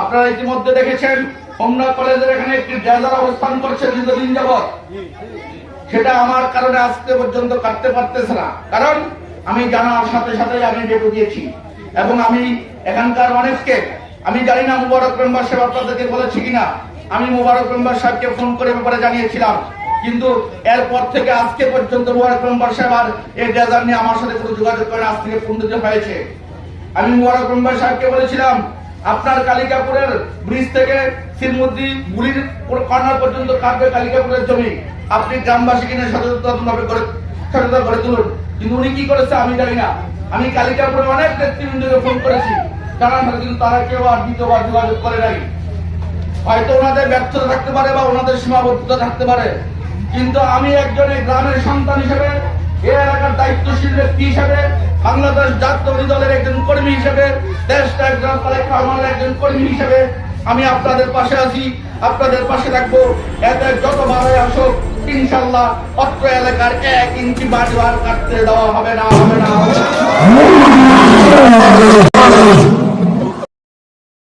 আপনারা ইতিমধ্যে দেখেছেন হোমনা কলেজের এখানে একটি ড্রেজার অবস্থান করছে দীর্ঘদিন যাবৎ। সেটা আমার কারণে আজকে পর্যন্ত কাটতে পারতেছে না। কারণ আমি জানার সাথে সাথে আমি ডেটু দিয়েছি। এবং আমি এখানকার অনেককে, আমি জানি না মুবারক মেম্বার সাহেব আপনাদেরকে বলেছি কিনা, আমি মুবারক মেম্বার সাহেবকে ফোন করে ব্যাপারে জানিয়েছিলাম। কিন্তু এরপর থেকে আজকে পর্যন্ত মুবারক মেম্বার সাহেব আর এই ড্রেজার নিয়ে আমার সাথে কোনো যোগাযোগ করে আজ থেকে পূর্ণ হয়েছে। আমি মুবারক মেম্বার সাহেবকে বলেছিলাম আপনার কালিকাপুরের ব্রিজ থেকে শ্রীমতি গুলির কর্নার পর্যন্ত কাটবে কালিকাপুরের জমি। আপনি গ্রামবাসী কিনে সচেতন ভাবে করে সচেতন করে তুলুন। কিন্তু উনি কি করেছে আমি জানি না। আমি কালিকাপুরে অনেক নেতৃবৃন্দকে ফোন করেছি। জানান কিন্তু তারা কেউ আর দ্বিতীয়বার যোগাযোগ করে নাই। হয়তো ওনাদের ব্যর্থতা থাকতে পারে বা ওনাদের সীমাবদ্ধতা থাকতে পারে। কিন্তু আমি একজন গ্রামের সন্তান হিসেবে, এ এলাকার দায়িত্বশীল ব্যক্তি হিসেবে বাংলাদেশ জাতীয় দলের একজন কর্মী হিসেবে দেশ রহমানের একজন কর্মী হিসেবে আমি আপনাদের পাশে আছি আপনাদের পাশে থাকব এতে যত ভালোই আসুক, ইনশাল্লাহ অত্র এলাকার এক ইঞ্চি বাড়ি আর কাটতে দেওয়া হবে না হবে না।